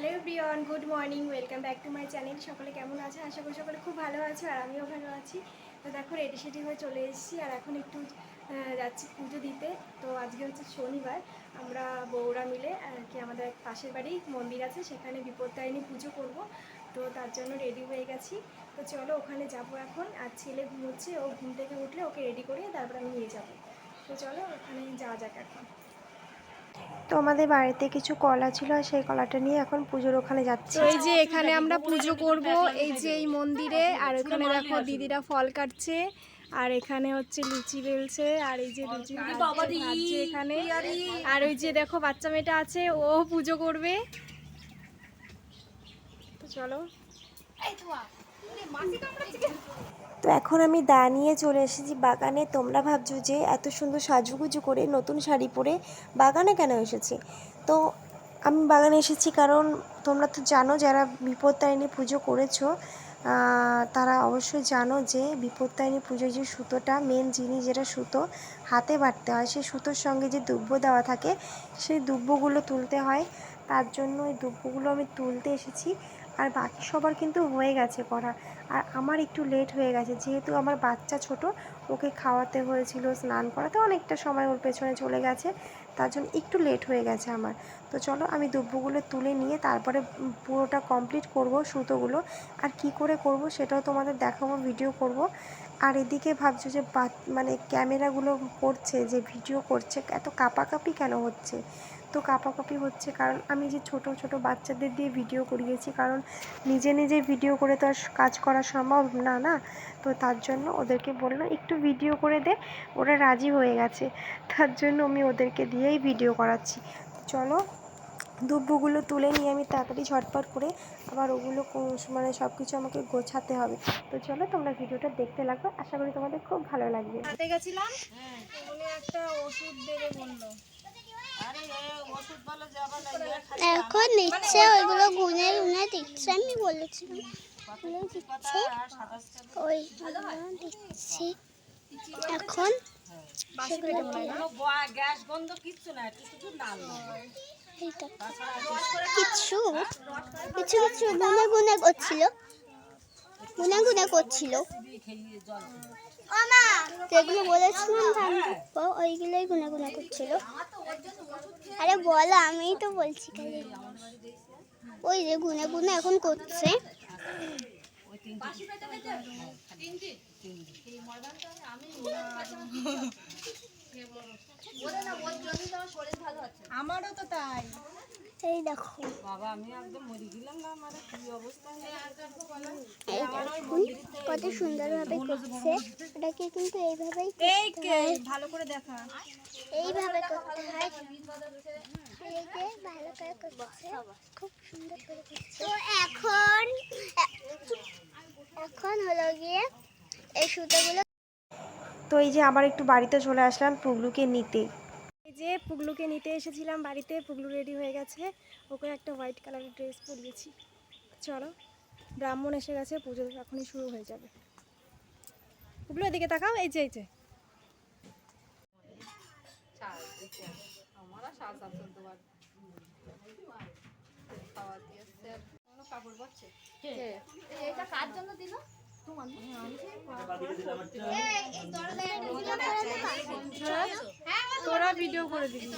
Hello everyone good morning welcome back to my channel সকলে কেমন আছে? আশা করি সকলে খুব ভালো আছো আর আমিও ভালো আছি। তো দেখো রেডি সেডি হয়ে চলে এসেছি আর এখন একটু যাচ্ছি পুজো দিতে। তো আজকে হচ্ছে শনিবার, আমরা বউরা মিলে, আর কি আমাদের পাশের বাড়ি মন্দির আছে, সেখানে বিপত্তারিণী পুজো করব। তো তার জন্য রেডি হয়ে গেছি। তো চলো, ওখানে যাব এখন। আর ছেলে ঘুমোচ্ছে, ও ঘুম থেকে উঠলে ওকে রেডি করিয়ে তারপর আমি নিয়ে যাব। তো চলো, ওখানে যাওয়া যাক এখন। তো আমাদের বাড়িতে কিছু কলা ছিল আর সেই কলাটা নিয়ে এখন পুজোর ওখানে যাচ্ছি। এই যে এখানে আমরা পুজো করব এই যে এই মন্দিরে আর ওখানে দেখো দিদিরা ফল কাটছে আর এখানে হচ্ছে লুচি বেলছে আর এই যে লুচি এখানে। আর ওই যে দেখো বাচ্চা মেয়েটা আছে ও পুজো করবে। তো চলো। তো এখন আমি দা নিয়ে চলে এসেছি বাগানে। তোমরা ভাবছ যে এত সুন্দর সাজুগুজু করে নতুন শাড়ি পরে বাগানে কেন এসেছি? তো আমি বাগানে এসেছি কারণ তোমরা তো জানো যারা বিপত্তারিণী পুজো করেছ তারা অবশ্যই জানো যে বিপত্তারিণী পুজোয় যে সুতোটা মেন জিনিস যেটা সুতো হাতে বাটতে হয়, সেই সুতোর সঙ্গে যে দুব্য দেওয়া থাকে, সেই দুব্যগুলো তুলতে হয়। তার জন্য ওই দুব্যগুলো আমি তুলতে এসেছি। আর বাকি সবার কিন্তু হয়ে গেছে করা আর আমার একটু লেট হয়ে গেছে। যেহেতু আমার বাচ্চা ছোট, ওকে খাওয়াতে হয়েছিল, স্নান করাতে অনেকটা সময় ওর পেছনে চলে গেছে। তার জন্য একটু লেট হয়ে গেছে আমার। তো চলো, আমি দুব্বগুলো তুলে নিয়ে তারপরে পুরোটা কমপ্লিট করব সুতোগুলো। আর কি করে করব সেটাও তোমাদের দেখাবো ভিডিও করব। আর এদিকে ভাবছ যে মানে ক্যামেরাগুলো করছে, যে ভিডিও করছে, এত কাপাকাপি কেন হচ্ছে? তো কাপাকাপি হচ্ছে কারণ আমি যে ছোট ছোট বাচ্চাদের দিয়ে ভিডিও করিয়েছি কারণ নিজে নিজে ভিডিও করে তো আর কাজ করা সম্ভব না না? তো তার জন্য ওদেরকে বললাম একটু ভিডিও করে দে ওরা রাজি হয়ে গেছে। তার জন্য আমি ওদেরকে দিয়েই ভিডিও করাচ্ছি। চলো দুব্বগুলো তুলে নিয়ে আমি তাড়াতাড়ি ঝটপট করে আবার ওগুলো মানে সব কিছু আমাকে গোছাতে হবে। তো চলো তোমরা ভিডিওটা দেখতে লাগবে আশা করি তোমাদের খুব ভালো লাগবে। গেছিলাম? একটা ওষুধ দেবে বলল। এখন নিচ্ছে ওইগুলো গুনে গুনে দিচ্ছে আমি বলেছিলাম। দিচ্ছে ওই দিচ্ছি। এখন। কিছু কিছু কিছু গুনে গুনে করছিল। গুনে গুনে করছিল। যেগুলো বলেছিলাম ধান রাখব ওইগুলোই গুনে গুনে করছিল। আরে বলো, আমিই তো বলছি খালি। ওই যে গুনে গুনে এখন করছে। আমারও তো তাই। এই দেখো। এই দেখুন কত সুন্দরভাবে করছে। ওটাকে কিন্তু এইভাবেই এই কে? ভালো করে দেখা। এইভাবে করতে হয়। এই ভালো করে করছে। খুব সুন্দর করে তো এখন এখন হলো গিয়ে এই সুতোগুলো তো এই যে আবার একটু বাড়িতে চলে আসলাম পুগলুকে নিতে। যে পুগলুকে নিতে এসেছিলাম বাড়িতে পুগলু রেডি হয়ে গেছে। ওকে একটা হোয়াইট কালারের ড্রেস পরিয়েছি। চলো ব্রাহ্মণ এসে গেছে পুজো এখনই শুরু হয়ে যাবে। পুগলু এদিকে তাকাও এই যে এই যে। তোরা ভিডিও করে দিবি।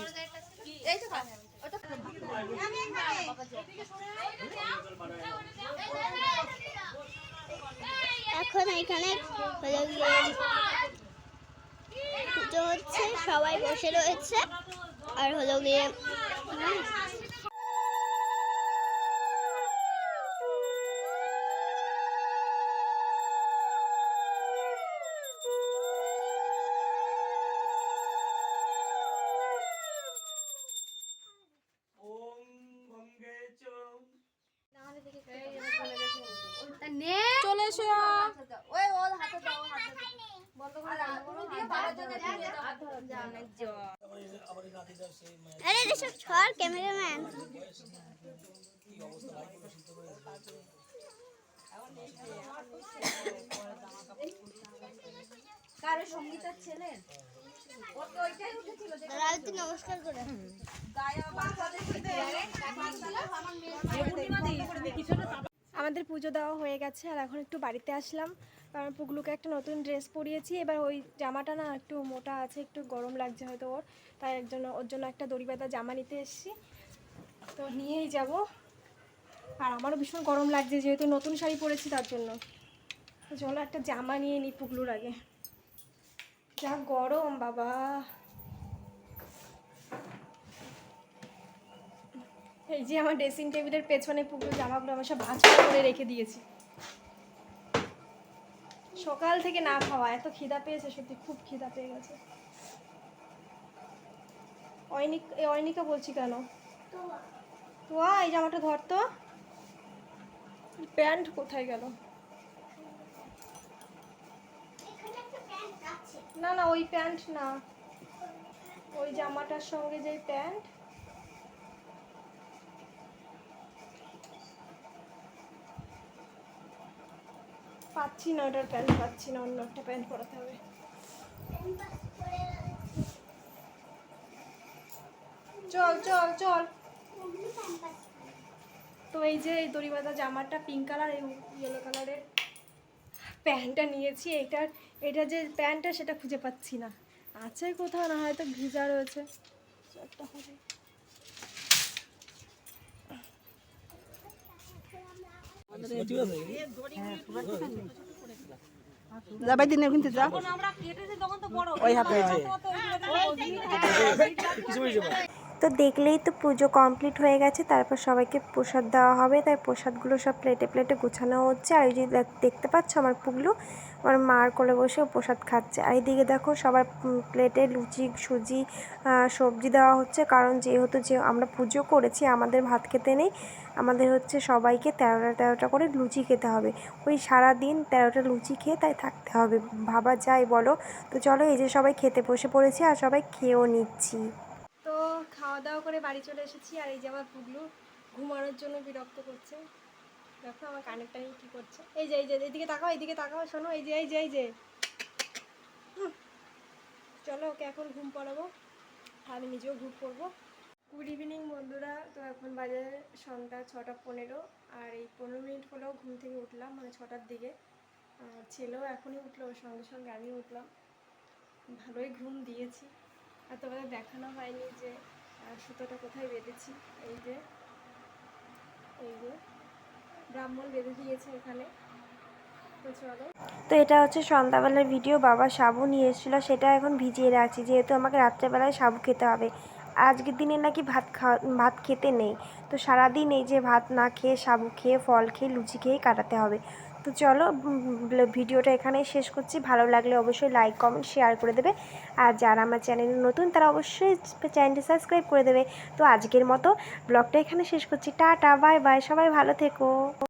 এখন এখানে পুজো হচ্ছে সবাই বসে রয়েছে। আর হলো গিয়ে চলে এসো আরে এসব ছড় ক্যামেরাম্যান। কারও সঙ্গীতার ছেলে? নমস্কার করে। আমাদের পুজো দেওয়া হয়ে গেছে আর এখন একটু বাড়িতে আসলাম। কারণ পুগলুকে একটা নতুন ড্রেস পরিয়েছি। এবার ওই জামাটা না একটু মোটা আছে, একটু গরম লাগছে হয়তো ওর। তাই এর জন্য ওর জন্য একটা দড়ি বাঁধা জামা নিতে এসেছি। তো নিয়েই যাব। আর আমারও ভীষণ গরম লাগছে যেহেতু নতুন শাড়ি পরেছি তার জন্য। চলো একটা জামা নিয়ে নিই পুগলুর আগে। যা গরম বাবা। এই যে আমার ড্রেসিং টেবিলের পেছনে পুকুর জামাগুলো আমার সব ভাঁজ করে রেখে দিয়েছি। সকাল থেকে না খাওয়া, এত খিদা পেয়েছে সত্যি, খুব খিদা পেয়ে গেছে। অয়নিক অয়নিকা বলছি কেন? তো এই জামাটা ধর তো। প্যান্ট কোথায় গেল? না না, ওই প্যান্ট না। ওই জামাটার সঙ্গে যে প্যান্ট পাচ্ছি না, ওটার প্যান্ট পাচ্ছি না, অন্য একটা প্যান্ট পরাতে হবে। চল চল চল। তো এই যে এই দড়িবাঁধা জামাটা পিঙ্ক কালার এই ইয়েলো কালারের প্যান্টটা নিয়েছি এটার এটা যে প্যান্টটা সেটা খুঁজে পাচ্ছি না। আছে কোথাও, না হয়তো ভিজা রয়েছে। একটা হবে যাবাই দিনে কিন্তু যা ওই হাতে তো দেখলেই তো পুজো কমপ্লিট হয়ে গেছে, তারপর সবাইকে প্রসাদ দেওয়া হবে। তাই প্রসাদগুলো সব প্লেটে প্লেটে গোছানো হচ্ছে। আর এই যে দেখতে পাচ্ছ আমার পুগলু? আমার মার কোলে বসে প্রসাদ খাচ্ছে। আর এইদিকে দেখো সবার প্লেটে লুচি, সুজি সবজি দেওয়া হচ্ছে। কারণ যেহেতু যে আমরা পুজো করেছি, আমাদের ভাত খেতে নেই, আমাদের হচ্ছে সবাইকে তেরোটা তেরোটা করে লুচি খেতে হবে। ওই সারা দিন তেরোটা লুচি খেয়ে তাই থাকতে হবে। ভাবা যায় বলো? তো চলো এই যে সবাই খেতে বসে পড়েছি, আর সবাই খেয়েও নিচ্ছি। খাওয়া দাওয়া করে বাড়ি চলে এসেছি আর এই যে আমার পুগলু ঘুমানোর জন্য বিরক্ত করছে। দেখো আমার কানেরটা কী করছে। এই যে এই যে এইদিকে তাকাও এইদিকে তাকাও, শোনো, এই যে এই যে এই যে। চলো, ওকে এখন ঘুম পড়াবো। আমি নিজেও ঘুম পড়ব। গুড ইভিনিং বন্ধুরা। তো এখন বাজে সন্ধ্যা ছটা পনেরো। আর এই পনেরো মিনিট হলেও ঘুম থেকে উঠলাম মানে ছটার দিকে। ছেলেও এখনই উঠল, ওর সঙ্গে সঙ্গে আমি উঠলাম। ভালোই ঘুম দিয়েছি। আর তোমাদের দেখানো হয়নি যে আহ, সুতোটা কোথায় বেঁধেছি? এই যে এই যে। ব্রাহ্মণ বেঁধে দিয়েছে এখানে। তো এটা হচ্ছে সন্ধ্যাবেলার ভিডিও বাবা সাবু নিয়ে এসেছিল সেটা এখন ভিজিয়ে রাখছি যেহেতু আমাকে রাত্রেবেলায় সাবু খেতে হবে। আজকের দিনে নাকি ভাত খাওয়া ভাত খেতে নেই। তো সারাদিন এই যে ভাত না খেয়ে সাবু খেয়ে ফল খেয়ে লুচি খেয়েই কাটাতে হবে। তো চলো ভিডিওটা এখানেই শেষ করছি। ভালো লাগলে অবশ্যই লাইক কমেন্ট শেয়ার করে দেবে। আর যারা আমার চ্যানেলে নতুন, তারা অবশ্যই চ্যানেলটি সাবস্ক্রাইব করে দেবে। তো আজকের মতো ব্লগটা এখানে শেষ করছি। টাটা বাই বাই সবাই ভালো থেকো।